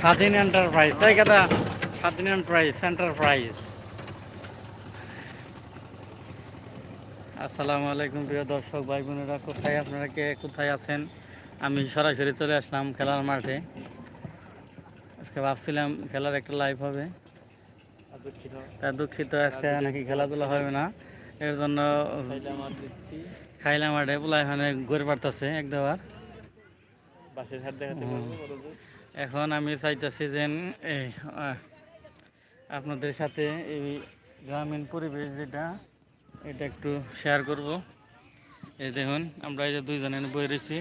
স্বাধীন এন্টারপ্রাইজ। তাই কথা স্বাধীন এন্টারপ্রাইজ এন্টারপ্রাইজ। আসসালামু আলাইকুম প্রিয় দর্শক ভাই বোনেরা কোথায় আপনারা কে কোথায় আছেন? আমি সরাসরি চলে আসলাম খেলার মাঠে। আজকে ভাবছিলাম খেলার একটা লাইভ হবে। তা দুঃখিত আজকে নাকি খেলাধুলা হবে না। এর জন্য খাইলা মাঠে পোলা এখানে ঘুরে পারতেছে এক দেওয়ার। বাসের হাত দেখাতে? এখন আমি চাইতেছি যে, এই আপনাদের সাথে এই গ্রামীণ পরিবেশ যেটা, এটা একটু শেয়ার করব। এই দেখুন, আমরা এই যে দুইজনে বই রয়েছি।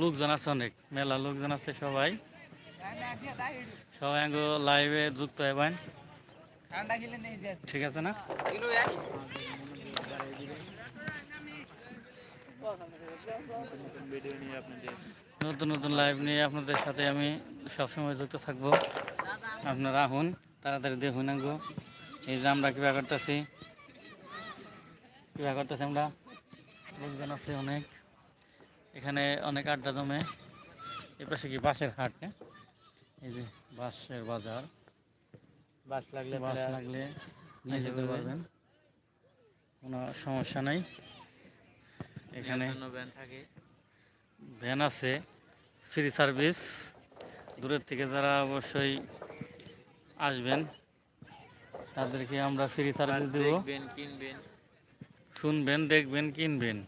লোকজন আছে অনেক, মেলা লোকজন আছে সবাই। সবাই আগে লাইভে যুক্ত হবেন ঠিক আছে না? ভিডিও নিয়ে আপনাদের নতুন নতুন লাইভ নিয়ে আপনাদের সাথে আমি সবসময় যুক্ত থাকব। আপনারা আহুন তাড়াতাড়ি দেখুন আঙ্গো। এই যে আমরা কীভাবে করতেছি। কীভাবে করতেছি আমরা। লোকজন আছে অনেক। এখানে অনেক আড্ডা জমে। এ পাশে কি বাঁশের হাট না? এই যে বাঁশের বাজার। বাস লাগলে বাস লাগলে নিয়ে যেতে পারবেন। কোনো সমস্যা নাই। এখানে ভ্যান থাকে? ভ্যান আছে। Free service. দূরের থেকে যারা অবশ্যই আসবেন তাদেরকে আমরা ফ্রি সার্ভিস দেব। কিনবেন শুনবেন দেখবেন কিনবেন।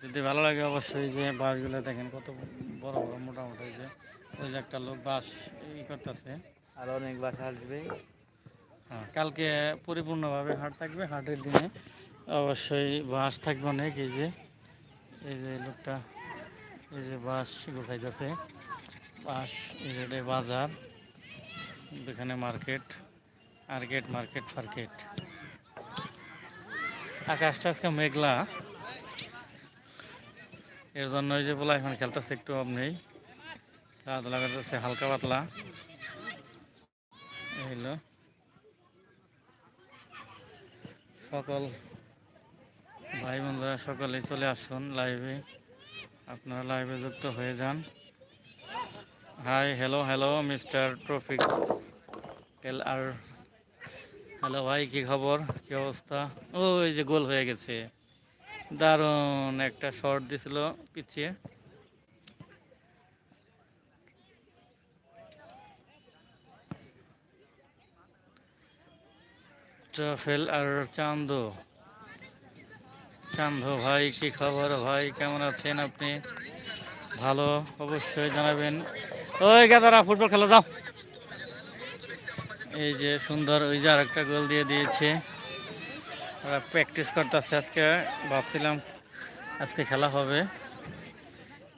যদি ভালো লাগে অবশ্যই যে বাসগুলো দেখেন কত বড় বড় মোটামুটি যে ওই যে একটা লোক বাস ই করতেছে। আর অনেক বাস আসবে। হ্যাঁ কালকে পরিপূর্ণভাবে হাট থাকবে হাটের দিনে। অবশ্যই বাস থাকবে অনেক এই যে এই যে লোকটা। এই যে বাস গোছাইতেছে। বাস এই যে বাজার, এখানে মার্কেট মার্কেট মার্কেট, ফার্কেট। আকাশটা আজকে মেঘলা। এর জন্য ওই যে বলা এখন খেলতেছে একটু নেই। খেলাধুলা করতেছে, হালকা পাতলা। এই হলো। সকল ভাই বন্ধুরা সকলে চলে আসুন লাইভে আপনারা লাইভে যুক্ত হয়ে যান। হাই হ্যালো হ্যালো মিস্টার ট্রফিক টেল আর হ্যালো ভাই, কি খবর? কি অবস্থা? ওই যে গোল হয়ে গেছে। দারুণ একটা শর্ট দিছিল পিছিয়ে ট্রাফেল আর চান্দো। চান্দো ভাই, কি খবর ভাই? কেমন আছেন আপনি? ভালো, অবশ্যই জানাবেন। ওই গাদারা, ফুটবল খেলা, যাও। এই যে সুন্দর ওই যে আরেকটা গোল দিয়ে দিয়েছে। ওরা প্র্যাকটিস করতেছে আজকে। ভাবছিলাম আজকে খেলা হবে।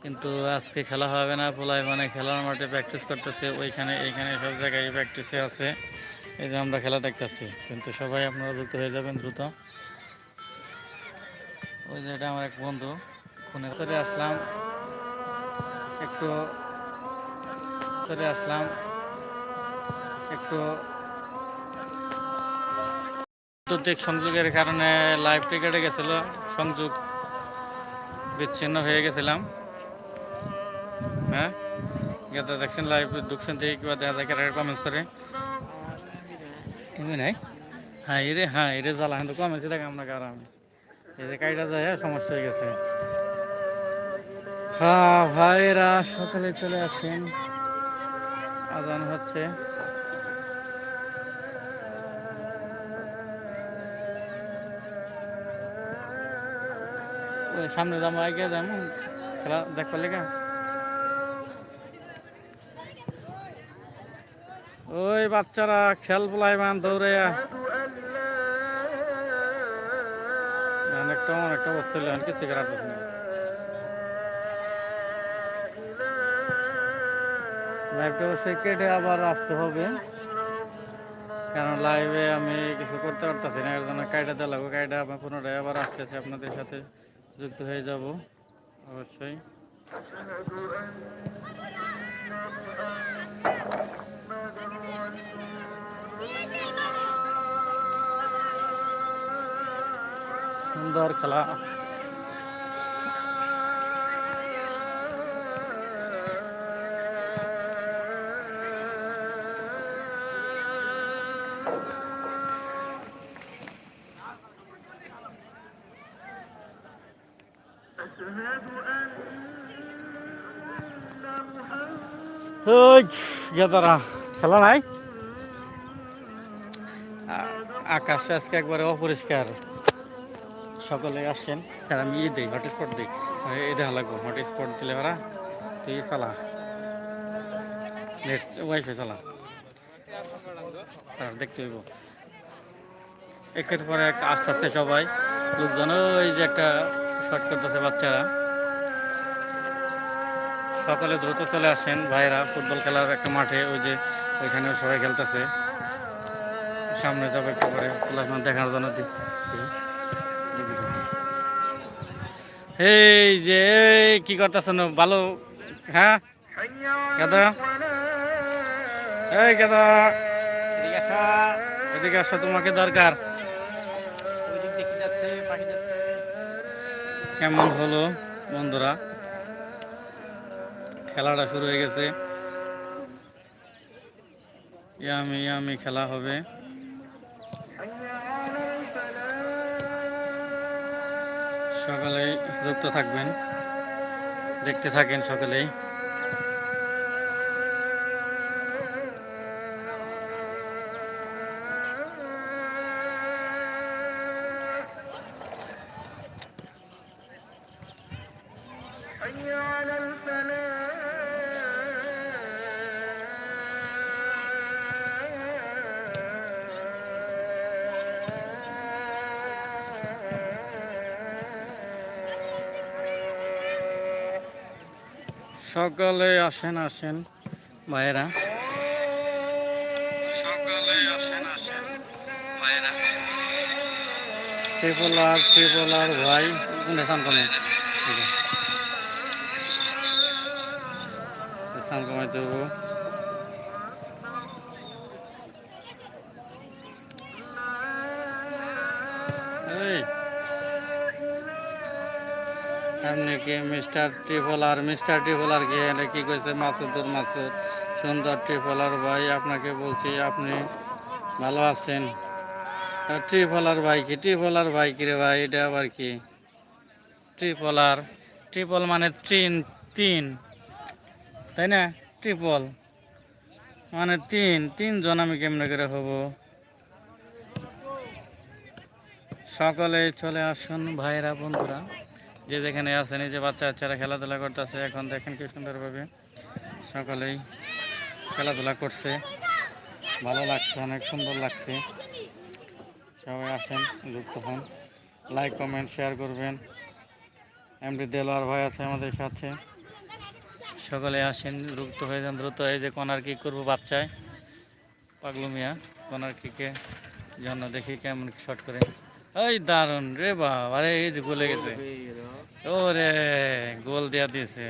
কিন্তু আজকে খেলা হবে না। পোলাই মানে খেলার মাঠে প্র্যাকটিস করতেছে। ওইখানে, এইখানে সব জায়গায় প্র্যাকটিসে আছে। এই যে আমরা খেলা দেখতেছি। কিন্তু সবাই আপনারা যুক্ত হয়ে যাবেন দ্রুত। ওই যে এটা আমার এক বন্ধু ফোনে চলে আসলাম একটু চলে আসলাম একটু বিদ্যুতিক সংযোগের কারণে লাইভটি কেটে গেছিল সংযোগ বিচ্ছিন্ন হয়ে গেছিলাম হ্যাঁ গেতে দেখছেন লাইভ ঢুকছেন থেকে কিবা দেখা যায় কেটে কমেন্টস করে নাই হ্যাঁ এরে হ্যাঁ এরে জ্বালা কিন্তু দেখ আমরা কারণ এই যে কাইটা যায় সমস্যা হয়ে গেছে। হ্যাঁ ভাইরা, সকালে চলে আসেন। আজান হচ্ছে। সামনে যাব, আগে যাব। খেলা দেখবার লেগে। ওই বাচ্চারা, খেল বলাই মান দৌড়ে অনেকটা অনেকটা অবস্থা কিছু করার নেই লাইভটা অবশ্যই কেটে আবার আসতে হবে। কারণ লাইভে আমি কিছু করতে পারতেছি না, এর জন্য কাইটা দেওয়া লাগবে। কাইটা আমার পুনরায় আবার আসতেছে আপনাদের সাথে যুক্ত হয়ে যাব। অবশ্যই। সুন্দর খেলা। খেলা নাই? আকাশ আজকে একবারে অপরিষ্কার। সকলে আসছেন। আর আমি ই দিই হটস্পট দিই। এই দেখা লাগবো হটস্পট দিলে ওরা, তুই চালা। নেট ওয়াইফাই চালা। তার দেখতে হইব। একের পরে এক আস্তে আস্তে সবাই। লোকজন, ওই যে একটা শর্ট করতেছে বাচ্চারা। সকালে দ্রুত চলে আসেন। ভাইরা, ফুটবল খেলার একটা মাঠে, ওই যে ওইখানেও সবাই খেলতেছে। সামনে যাবে একটু পরে দেখার জন্য দি- দি- দেখি তো। এই যে এই কি করতেছেন ভালো হ্যাঁ? কেদা? এই কেদা? এদিকে আসো তোমাকে দরকার। কেমন হলো বন্ধুরা? খেলাটা শুরু হয়ে গেছে। ইয়ামি ইয়ামি খেলা হবে। সকালেই যুক্ত থাকবেন। দেখতে থাকেন সকালেই। সকালে আসেন আসেন ভাইরা সকালে আসেন আসেন ভাইরা ট্রিপল আর ট্রিপল আর ভাই কোন। স্থান কমে আছে স্থান আপনি কি মিস্টার ট্রিপলার মিস্টার ট্রিপলার কি এটা কি কইছে? মাসুদুর মাসুদ, সুন্দর ট্রিপলার ভাই, আপনাকে বলছি আপনি ভালো আছেন? ট্রিপলার ভাই কি? ট্রিপলার ভাই কি রে ভাই? এটা আবার কি? ট্রিপলার, ট্রিপল মানে তিন তিন। তাই না? ট্রিপল মানে তিন। তিনজন আমি কেমনে করে হব? সকলে চলে আসুন ভাইরা, বন্ধুরা। যে যেখানে আছেন এই যে বাচ্চা বাচ্চারা খেলাধুলা করতেছে। এখন দেখেন কি সুন্দরভাবে সকলেই খেলাধুলা করছে। ভালো লাগছে, অনেক সুন্দর লাগছে। সবাই আসেন, যুক্ত হন। লাইক কমেন্ট শেয়ার করবেন। এমডি দেলোয়ার ভাই আছে আমাদের সাথে। সকলে আসেন, যুক্ত হয়ে যান। দ্রুত এই যে কনার কি করব বাচ্চায়। পাগলু মিয়া কনার কিকে জন্য দেখি কেমন শট করে। ওই দারুণ রে বাবা, আরে এই যে গলে গেছে। ওরে গোল দিয়া দিছে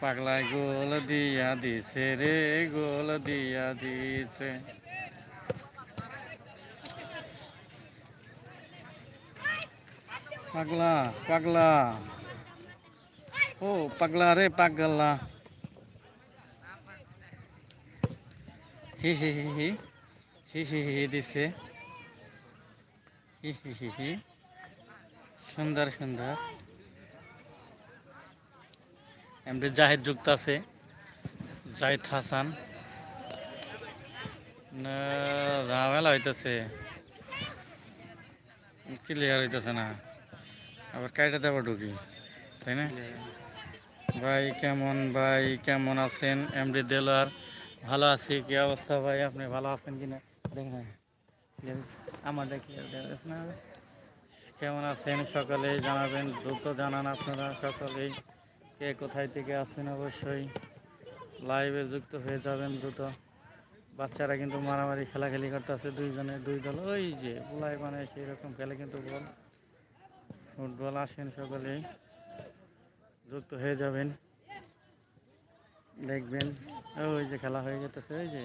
পাগলায় গোল দিয়া দিছে রে গোল দিয়া দিছে পাগলা পাগলা ও পাগলা রে পাগলা হি হি হি হি হি হি হি দিছে হি হি হি হি সুন্দর সুন্দর। এমনি জাহিদ যুক্ত আছে। জাহিদ হাসান। না, ঝামেলা হইতেছে। ক্লিয়ার হইতেছে না। আবার কাইটা দেবো ঢুকি তাই না? ভাই কেমন? ভাই কেমন আছেন? এমডি দেলার ভালো আছি। কি অবস্থা ভাই? আপনি ভালো আছেন কিনা? দেখেন। দেওয়া যাচ্ছে না। কেমন আছেন সকালে জানাবেন, দ্রুত জানান আপনারা সকলেই কে কোথায় থেকে আছেন অবশ্যই। লাইভে যুক্ত হয়ে যাবেন দ্রুত। বাচ্চারা কিন্তু মারামারি, খেলাখেলি করতেছে দুইজনে, দুই দল। ওই যে পোলাই মানে সেই রকম খেলে কিন্তু বল। ফুটবল আসেন সকলেই। যুক্ত হয়ে যাবেন। দেখবেন। ওই যে খেলা হয়ে যেতেছে ওই যে।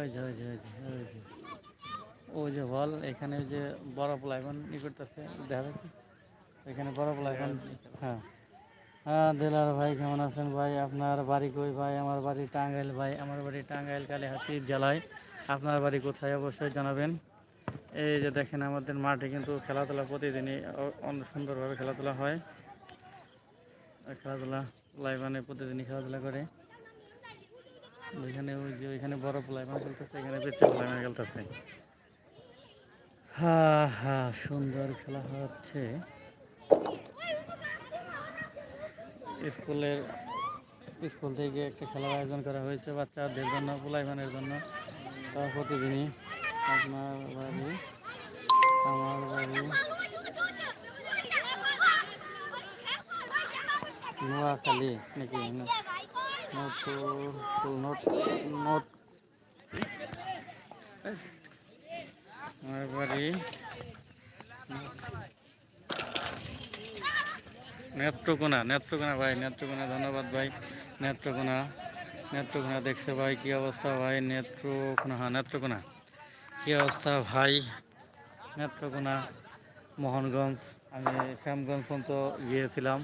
ওই যে ওই যে ওই যে ওই যে। ওই যে বল এখানে যে বড় প্লাইবন ই করতেছে, দেখা এখানে বড় প্লাইবন হ্যাঁ। হ্যাঁ দিলার ভাই কেমন আছেন ভাই? আপনার বাড়ি কই ভাই? আমার বাড়ি টাঙ্গাইল ভাই। আমার বাড়ি টাঙ্গাইল, কালীহাতি জেলায়। আপনার বাড়ি কোথায় অবশ্যই জানাবেন। এই যে দেখেন, আমাদের মাঠে কিন্তু খেলাধুলা প্রতিদিনই অনেক সুন্দরভাবে খেলাধুলা হয়। খেলাধুলা লাইবানে প্রতিদিনই খেলাধুলা করে। ওইখানে ওই যে, ওইখানে বড় লাইবান খেলতেছে এখানে বেচা লাইবান খেলতেছে। হা হা সুন্দর খেলা হচ্ছে স্কুলের স্কুল থেকে একটা খেলার আয়োজন করা হয়েছে বাচ্চাদের জন্য পোলাইমানের জন্য তারা প্রতিদিনই আপনার বাড়ি আমার বাড়ি নোয়াখালী নাকি নট নট নট আমার বাড়ি। নেত্রকোনা নেত্রকোনা ভাই, নেত্রকোনা, ধন্যবাদ ভাই। নেত্রকোনা নেত্রকোনা দেখছে ভাই, কি অবস্থা ভাই? নেত্রকোনা হ্যাঁ নেত্রকোনা। কী অবস্থা ভাই? নেত্রকোনা, মোহনগঞ্জ। আমি শ্যামগঞ্জ পর্যন্ত গিয়েছিলাম।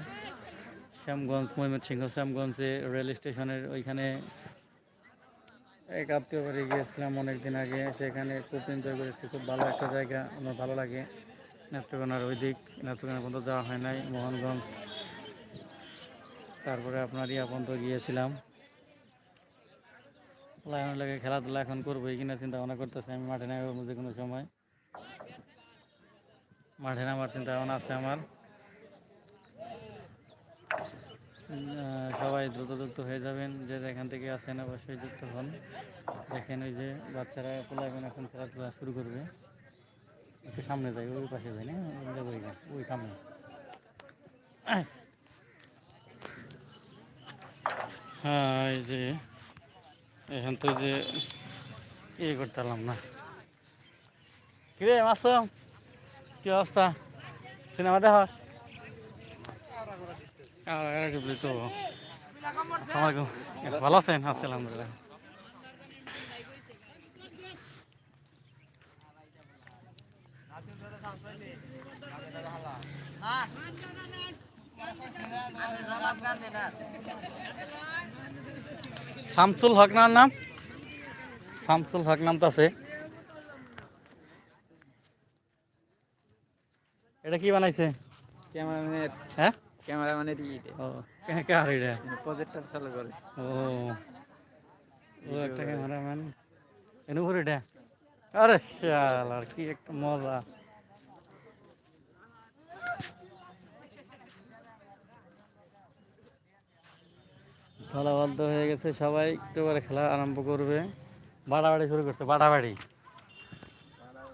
শ্যামগঞ্জ, ময়মনসিংহ, শ্যামগঞ্জে রেল স্টেশনের ওইখানে এক আত্মীয় বাড়ি গিয়েছিলাম অনেক দিন আগে। সেখানে খুব এনজয় করেছি, খুব ভালো একটা জায়গা, আমার ভালো লাগে। নেত্রকোনার ওই দিক নেত্রকোনা পর্যন্ত যাওয়া হয় নাই, মোহনগঞ্জ। তারপরে আপনার ইয়া পর্যন্ত গিয়েছিলাম। লাগানো লাগে খেলাধুলা এখন করব এই কিনা চিন্তা ভাবনা করতেছি আমি, মাঠে নামবো যে কোনো সময়। মাঠে নামার চিন্তা ভাবনা আছে আমার। সবাই দ্রুত যুক্ত হয়ে যাবেন, যে এখান থেকে আসেন অবশ্যই যুক্ত হন। দেখেন ওই যে বাচ্চারা পোলাবেন এখন খেলাধুলা শুরু করবে। একটু সামনে যাই, ওই পাশে যাই, না? যাব ওই সামনে। হ্যাঁ এই যে এখান তো যে ইয়ে করতে পারলাম না। কিরে, মাসুম, কি অবস্থা? সিনেমা দেখ তো ভালো আছেন? আছি আলহামদুলিল্লাহ। শামসুল হক নার নাম? শামসুল হক নাম তো আছে। এটা কি বানাইছে? হ্যাঁ? ক্যামেরাম্যানের ইয়ে ও কে- কে এটা প্রজেক্টর চালু করে। ও ও একটা ক্যামেরাম্যান। এনে উপরে এটা আরে শাল আর কি একটা মজা। হয়ে গেছে সবাই একটু করে খেলা আরম্ভ করবে। বাড়াবাড়ি শুরু করছে বাড়াবাড়ি।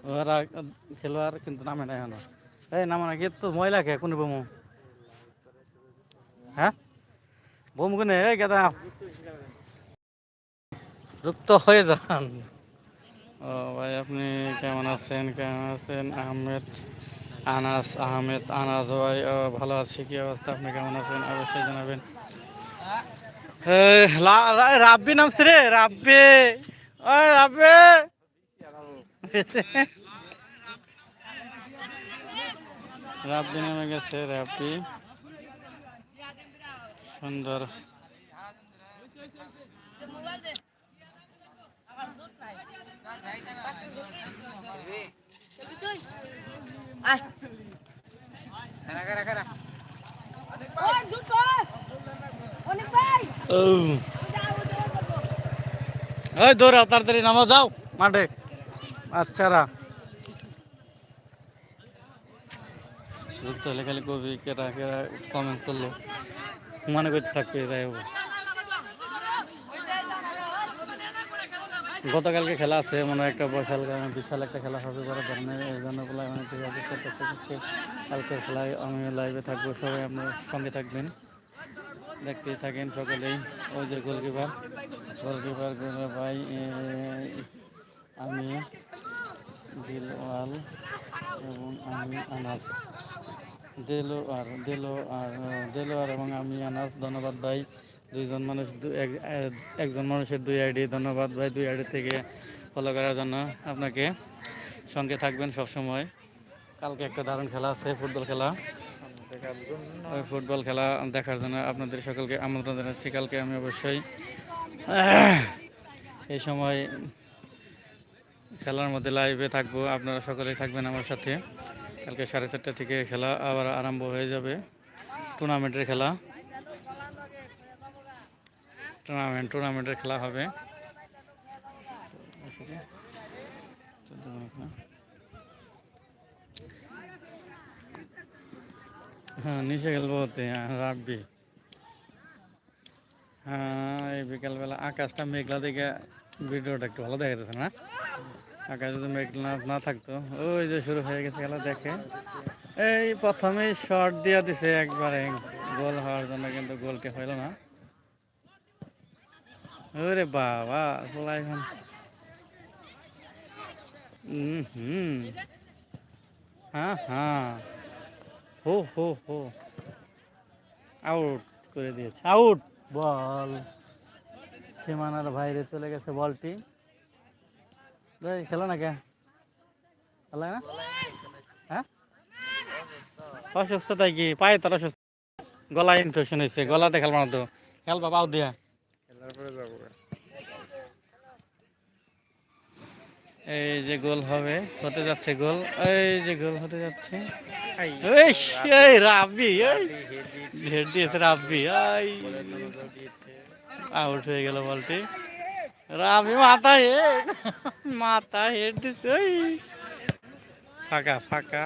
ওরা খেলোয়াড় কিন্তু নামে না এখনও। এই নামে না তো ময়লা খেয়ে কোন বোমো? হ্যাঁ? বোম এই গেদা। যুক্ত হয়ে যান। ও ভাই আপনি কেমন আছেন? কেমন আছেন? আহমেদ আনাস আহমেদ আনাস ভাই ও ভালো আছি কি অবস্থা? আপনি কেমন আছেন? অবশ্যই জানাবেন। রাব্বি নামছে রে রাব্বি। ওই রাব্বি। রাব্বি নামে গেছে রাব্বি। সুন্দর। দৌড়াও, তাড়াতাড়ি নামো, যাও মাঠে। আচ্ছারা যুক্ত হলে খালি কবি, কেটা কেটা কমেন্ট করল। মনে করতে থাকবে তাই গতকালকে খেলা আছে, মনে হয় একটা বিশাল বিশাল একটা খেলা হবে বড় ধরনের, এই জন্য মানে কালকের খেলায় আমি লাইভে থাকব, সবাই আপনার সঙ্গে থাকবেন। দেখতেই থাকেন সকলেই। ওই যে গোলকিপার গোলকিপার ভাই আমি, দিলওয়াল এবং আমি, আনাস। দেলো আর দেলো আর দেলো আর এবং আমি আনাস, ধন্যবাদ ভাই। দুইজন মানুষ একজন মানুষের দুই আইডি, ধন্যবাদ ভাই দুই আইডি থেকে ফলো করার জন্য আপনাকে। সঙ্গে থাকবেন সব সময় কালকে একটা দারুণ খেলা আছে, ফুটবল খেলা। ওই ফুটবল খেলা দেখার জন্য আপনাদের সকলকে আমন্ত্রণ জানাচ্ছি। কালকে আমি অবশ্যই এই সময় খেলার মধ্যে লাইভে থাকব। আপনারা সকলেই থাকবেন আমার সাথে। কালকে সাড়ে চারটা থেকে খেলা আবার আরম্ভ হয়ে যাবে। টুর্নামেন্টের খেলা। টুর্নামেন্ট টুর্নামেন্টের খেলা হবে। হ্যাঁ নিচে খেলব হতে রাব্বি। হ্যাঁ এই বিকালবেলা আকাশটা মেঘলা দেখে ভিডিওটা একটু ভালো দেখা যাচ্ছে না? আকাশ যদি মেঘলা না থাকতো। ওই যে শুরু হয়ে গেছে খেলা, দেখে। এই প্রথমেই শর্ট দিয়া দিছে একবারে। গোল হওয়ার জন্য কিন্তু গোলকে হইল না। ওরে বাবা পোলা হুম হুম। হ্যাঁ হ্যাঁ হো হো হো। আউট করে দিয়েছে। Out ball. সীমানার বাইরে চলে গেছে বলটি। খেলো না কে খেলা না? হ্যাঁ? অসুস্থ তাই কি? পায়ে তোর অসুস্থ গলা ইনফেকশন হয়েছে গলাতে খেলবা না তো। খেলবা পাও দিয়া। খেলার পরে যাব। এই যে গোল হবে হতে যাচ্ছে গোল। এই যে গোল হতে যাচ্ছে। এই রাব্বি এই। হেড দিয়েছে। রাব্বি আউট হয়ে গেল বলটি। রাব্বি মাথায় হেড মাথায় হেড দিছে, ওই। ফাঁকা ফাঁকা।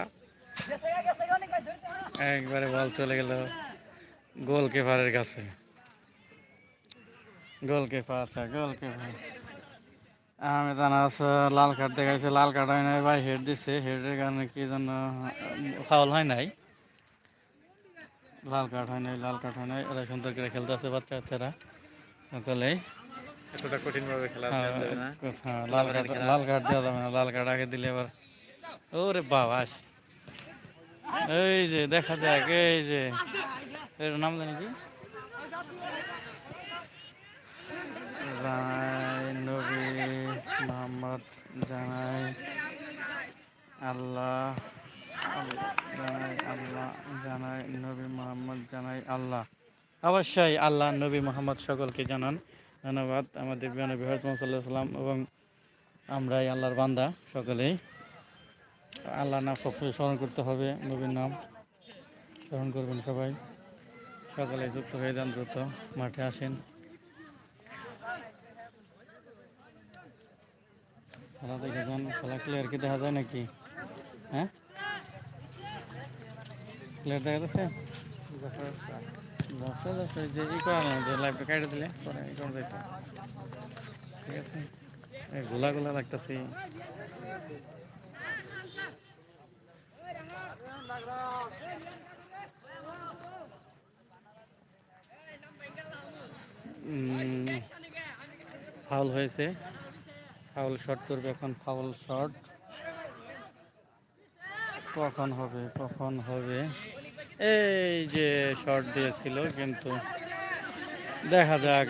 একবারে বল চলে গেল গোলকিপারের কাছে। গোলকিপার আচ্ছা গোলকিপার। আহমেদ আনাস লাল কার্ড দেখাইছে, লাল কার্ড হয় নাই, ভাই হেড দিছে। হেডের কারণে কি জন্য ফাউল হয় নাই। লাল কার্ড হয় নাই, লাল কার্ড হয় নাই। ওরা সুন্দর করে খেলতে আছে বাচ্চা বাচ্চারা সকলেই। এতটা কঠিন ভাবে খেলা হ্যাঁ, দেওয়া যাবে না। হ্যাঁ, লাল কার্ড লাল কার্ড দেওয়া যাবে না লাল কার্ড আগে দিলে ওরে বাবা এই যে দেখা যাক এই যে। এর নাম জানি কি? জানাই নবী মোহাম্মদ জানাই আল্লাহ আল্লাহ, জানাই আল্লাহ জানাই নবী মোহাম্মদ জানাই আল্লাহ। অবশ্যই আল্লাহ নবী মোহাম্মদ সকলকে জানান। ধন্যবাদ। আমাদের বিমানবী হরতম সাল্লাহ সাল্লাম এবং আমরাই আল্লাহর বান্দা সকলেই। আল্লাহ নাম সবসময় স্মরণ করতে হবে, নবীর নাম স্মরণ করবেন সবাই। সকালে যুক্ত হয়ে যান, দ্রুত মাঠে আসেন। খেলা দেখে যান, খেলা ক্লিয়ার কি দেখা যায় নাকি? হ্যাঁ? ক্লিয়ার দেখা যাচ্ছে? যে যে দিলে পরে ঠিক আছে গোলা গোলা লাগতেছে ফাউল হয়েছে। ফাউল শট করবে এখন ফাউল শট কখন হবে কখন হবে? এই যে শট দিয়েছিল, কিন্তু দেখা যাক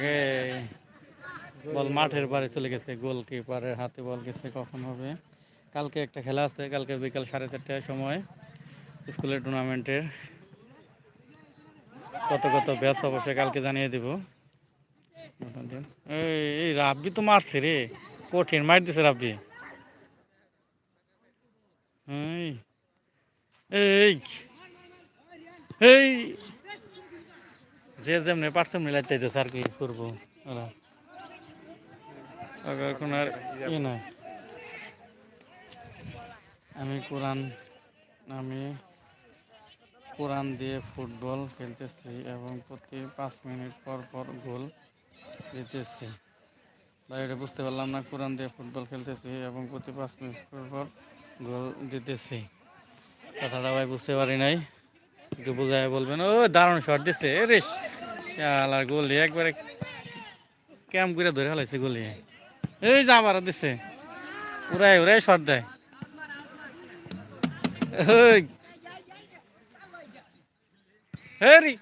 বল মাঠের বাড়ি চলে গেছে, গোলকিপারের হাতে বল গেছে, কখন হবে? কালকে একটা খেলা আছে, কালকে বিকাল সাড়ে চারটার সময় স্কুলের টুর্নামেন্টের কত কত ব্যাচ অবশ্যই কালকে জানিয়ে দিব। এই রাব্বি তো মারছে রে, কঠিন মার দিছে রাব্বি। এই এই, যে যেমনি পারছে মিলাইতে দিতেছে আর কি করব। আবার আর ই নাই। আমি কোরআন আমি কোরআন দিয়ে ফুটবল খেলতেছি এবং প্রতি পাঁচ মিনিট পর পর গোল দিতেছি। এটা বুঝতে পারলাম না, কোরআন দিয়ে ফুটবল খেলতেছি এবং প্রতি পাঁচ মিনিট পর পর গোল দিতেছি। কথাটা ভাই বুঝতে পারি নাই। একটু বোঝায় বলবেন, ও, দারুণ শট দিচ্ছে রে আর গোলি একবারে ক্যাম্প করে ধরে ফেলাইছে গোলি এই যা আবার দিচ্ছে উড়াই উড়াই শট দেয়। হেরি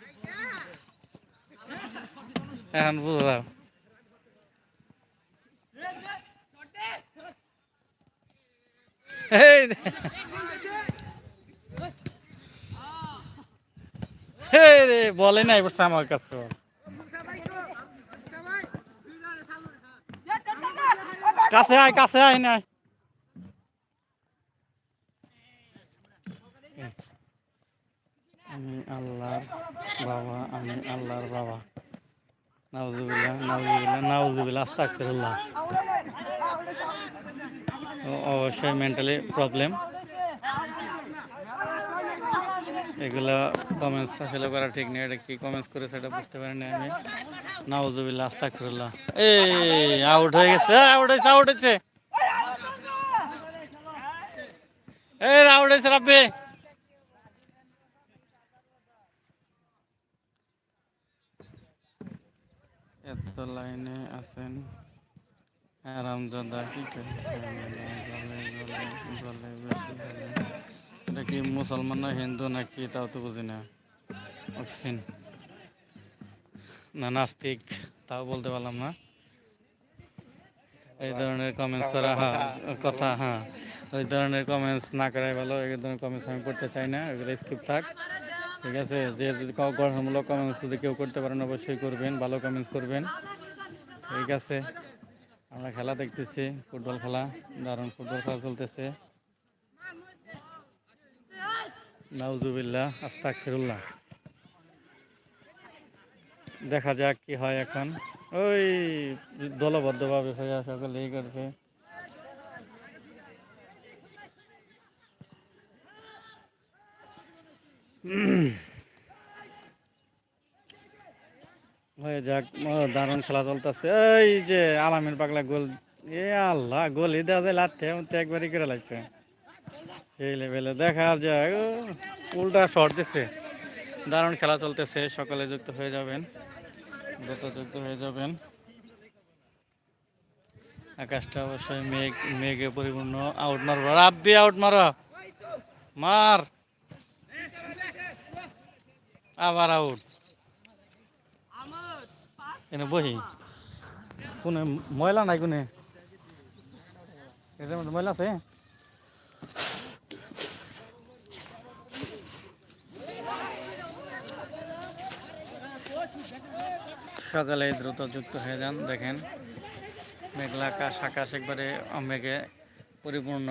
এখন বুঝলাম এই দে- হে বলে নাই বসে আমার কাছে। কাছে আয় কাছে আয় না আমি আল্লাহর বাবা, আমি আল্লাহর বাবা। অবশ্যই মেন্টালি প্রবলেম এগুলো কমেন্টস আসলে করা ঠিক নেই, এটা কি কমেন্টস করে সেটা বুঝতে পারিনি আমি। নাউজুবিল্লাহ, আস্তাগফিরুল্লাহ। এই আউট হয়ে গেছে আউট হয়েছে আউট হয়েছে। এই আউট হয়েছে, রাব্বি। এত লাইনে আছেন। আরামজাদা কি করে জলে জলে জলে বেশি এটা কি মুসলমান না হিন্দু নাকি তাও তো বুঝি না। অক্সিন না, নাস্তিক, তাও বলতে পারলাম না। এই ধরনের কমেন্টস করা হ্যাঁ কথা হ্যাঁ। ওই ধরনের কমেন্টস না করাই ভালো, এই ধরনের কমেন্টস আমি করতে চাই না, এগুলো স্কিপ থাক। ঠিক আছে, যে যদি গঠনমূলক কমেন্টস যদি কেউ করতে পারেন, অবশ্যই করবেন, ভালো কমেন্টস করবেন। ঠিক আছে, আমরা খেলা দেখতেছি, ফুটবল খেলা, দারুণ ফুটবল খেলা চলতেছে। নাউজুবিল্লাহ, আস্তাগফিরুল্লাহ। দেখা যাক কি হয় এখন। ওই দলবদ্ধভাবে হয়ে সকলে এই করবে হয়ে যাক দারুণ খেলা চলতেছে। এই যে আলামিন পাগলা গোল, এ আল্লাহ গোল দেওয়া যায় একবারই করে লাগছে। এই লেভেলে দেখা যায়। উল্টা শট দিচ্ছে দারুণ খেলা চলতেছে, সকালে যুক্ত হয়ে যাবেন। দ্রুত যুক্ত হয়ে যাবেন। আকাশটা অবশ্যই মেঘ, মেঘে পরিপূর্ণ। আউট মারবো। রাব্বি আউট মারো। মার। আবার আউট এনে বহি। কোনে, ময়লা নাই কোনে? এটার মধ্যে ময়লা আছে? সকালে দ্রুত যুক্ত হয়ে যান, দেখেন। মেঘলা আকাশ আকাশ একবারে মেঘে পরিপূর্ণ।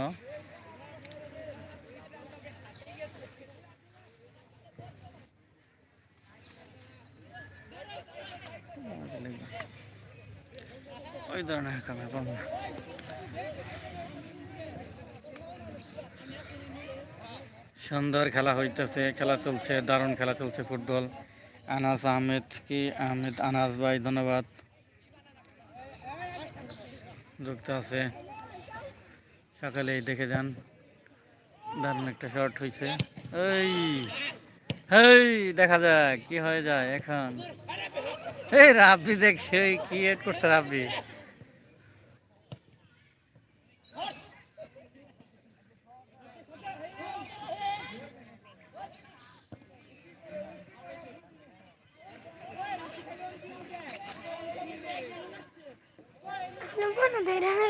ওই ধরনের সুন্দর খেলা হইতেছে, খেলা চলছে, দারুণ খেলা চলছে ফুটবল। আনাস আহমেদ কি? আহমেদ, আনাস ভাই, ধন্যবাদ। যুক্ত আছে। সকালেই দেখে যান, দারুণ একটা শর্ট হয়েছে এই হেই দেখা যাক, কি হয়ে যায় এখন। এই রাব্বি দেখছে এড করছে রাব্বি।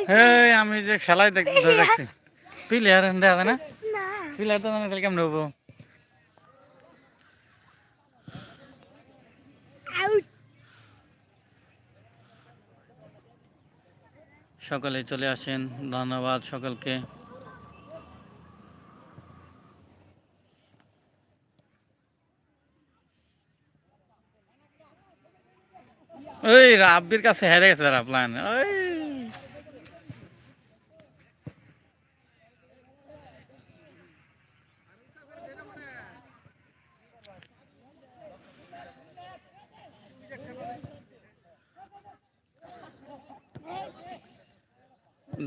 এই আমি যে খেলাই দেখ ধরে রাখছি প্লেয়ার দেখা না? প্লেয়ার তো মানে কেমন হব? সকলে চলে আসেন ধন্যবাদ সকলকে। ওই রাব্বির কাছে হেরে গেছে রাবলান ওই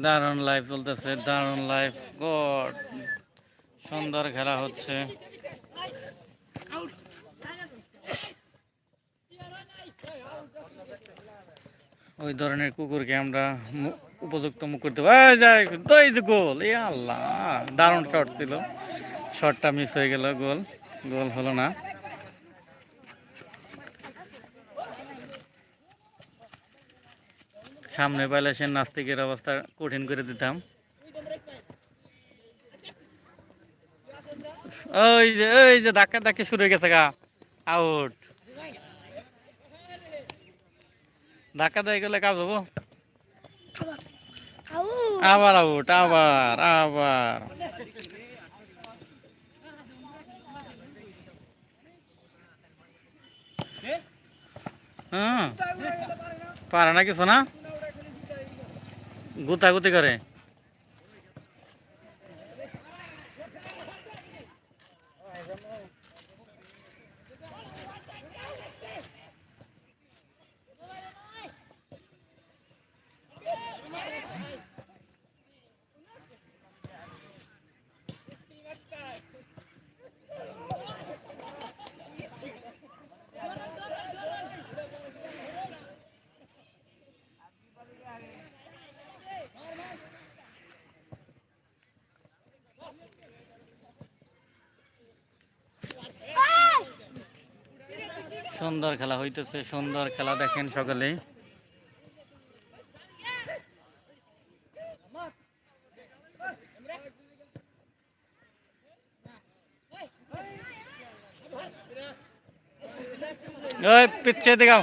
দারুণ লাইফ চলতেছে, দারুণ লাইফ গড, সুন্দর খেলা হচ্ছে। ওই ধরনের কুকুরকে আমরা উপযুক্ত মুখ করতে পারি। গোল এ আল্লাহ, দারুণ শট ছিল। শটটা মিস হয়ে গেল, গোল গোল হলো না। সামনে পাইলে সে নাস্তিকের অবস্থা কঠিন করে দিতাম। ওই যে ওই যে ধাক্কা ধাক্কি শুরু হয়ে গেছে গা। আউট ধাক্কা দিয়ে গেলে কাজ হব? আবার আউট আবার আবার। হ্যাঁ। পারে না কিছু না? গুতাগুতি করে? সুন্দর খেলা হইতেছে সুন্দর খেলা দেখেন সকালে ওই পিছিয়ে দেখাও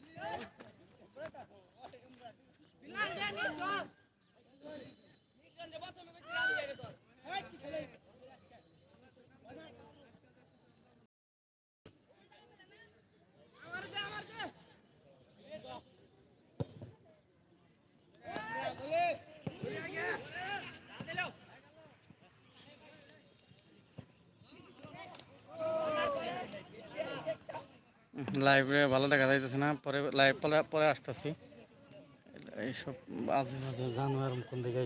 লাইভে ভালো দেখা যাইতেছে না, পরে লাইভ পরে পরে আসতেছি। এইসব আজে মাঝে জানোয়ার কোন দিকে